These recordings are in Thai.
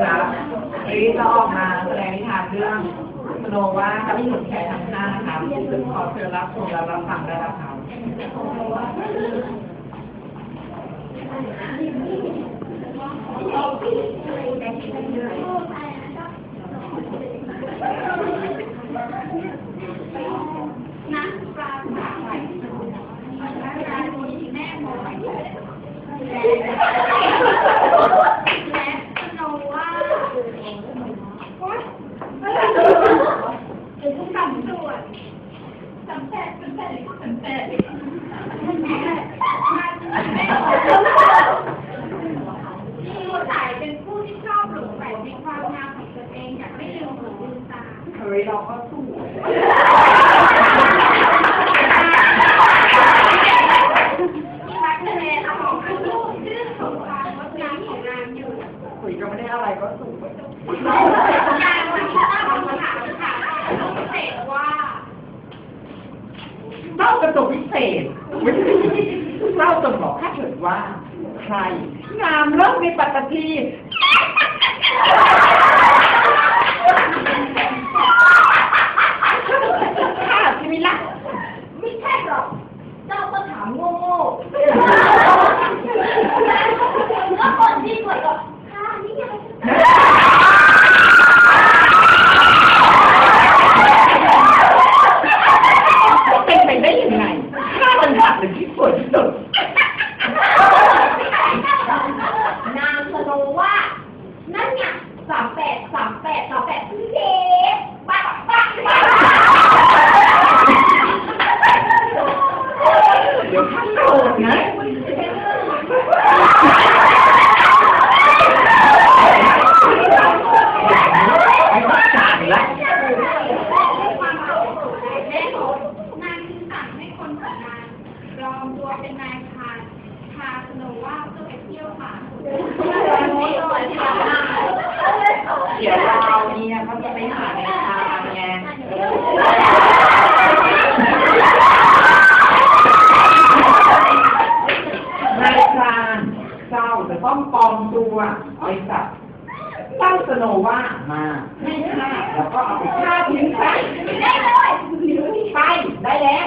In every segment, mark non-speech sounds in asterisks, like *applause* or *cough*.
ครับวันนี้เราออกมาแสดงนิทานเรื่องสโนว่ากับพี่หนุ่มแชร์ทั้งห้านะครับขอเชิญรับชมและรับฟังได้แล้วครับน้ำปลาสาไหลร้านนี้แม่หมอยและและโนว่าเป็นผู้ทำส่วนสำแปดสำแปดสำแปดมันแม่มันแม่ที่หัวใจเป็นผู้ที่ชอบหลงไหลในความงามของตัวเองอยากไม่ลืมหูลืมตา เฮ้ยเราก็สู้ ที่รักทะเลละหองอันลูกชื่นชมความงดงามของนางอยู่ คุย ก็ไม่ได้อะไรก็สู้นางวันที่ตั้งคำถามค่ะพิเศษว่าเล่ากระจกพิเศษเล่าจนบอกถ้าเกิดว่า ใครงามเลิศในปัตตภีข้าใช่ไหมล่ะ ไม่ใช่หรอก เจ้าก็ถามโง่ๆก็คนที่กว่าก็ค่ะนี่ไง เป็นไปได้ยังไงข้ามันหักเป็นที่สวยที่สุด นางสโนว่า นั่นไงสามแปดสามแปดสามแปดพี่เด็กปักปักปัก เดี๋ยวข้าโกรธนะ ไอ้บ้าจ่ายละ แม่ของนางจึงสั่งให้คนของนางปลอมตัวเป็นนายพานพาสโนว่าเพื่อไปเที่ยวป่า เดี๋ยวเราเนี่ยเขาจะไปหาในทางไงนายพรานเจ้าจะต้องปลอมตัวไปจับเจ้าสโนว่ามาให้ฆ่าแล้วก็เอาไปฆ่าทิ้งไปได้เลยไปได้แล้ว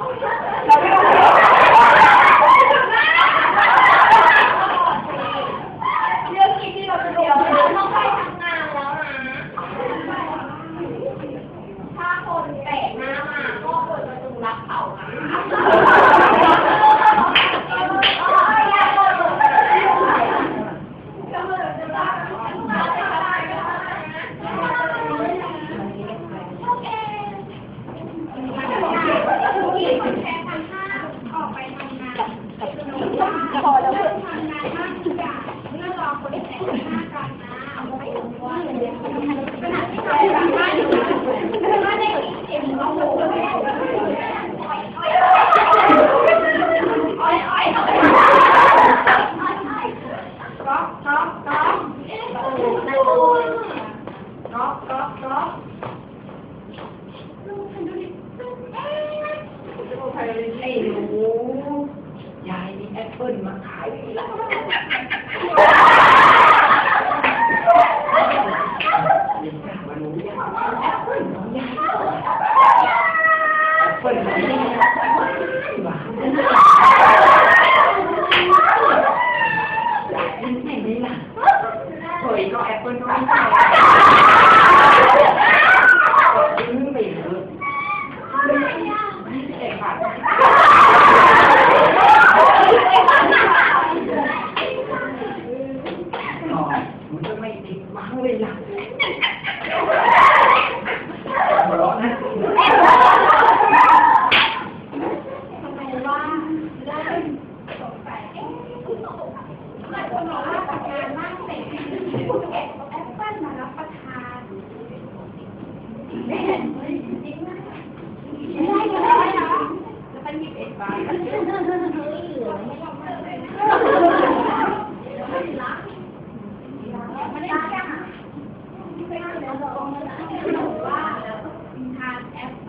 Oh,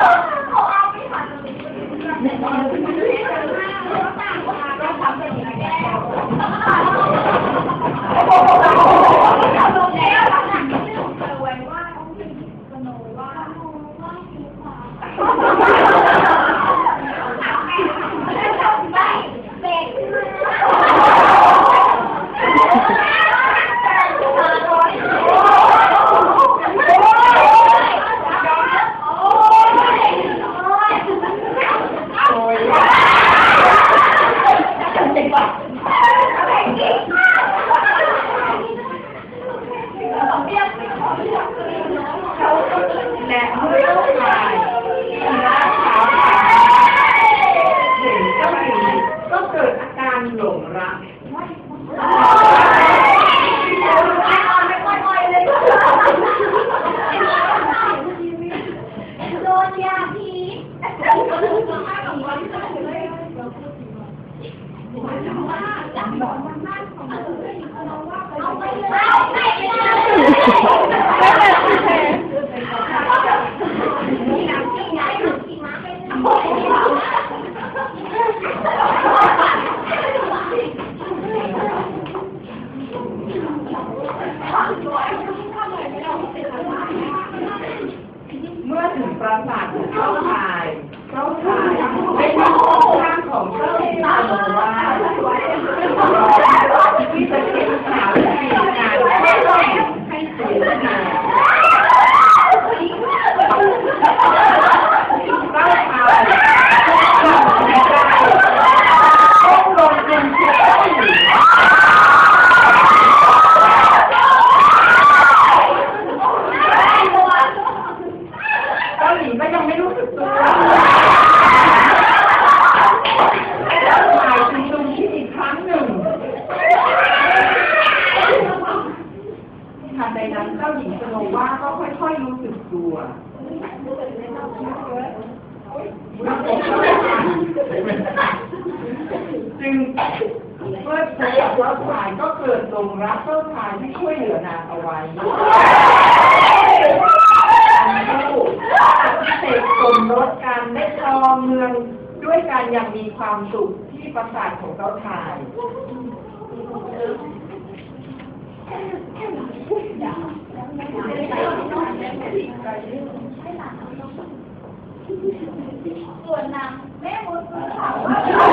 Oh, *laughs* เสียเจ้าชายก็เกิดลงรักเจ้าชายที่ช่วยเหลือนางเอาไว้เสกสมรสกันได้ครองเมืองด้วยการยังมีความสุขที่ประสาทของเจ้าชายส่วนนางแม่มดก็ถามว่า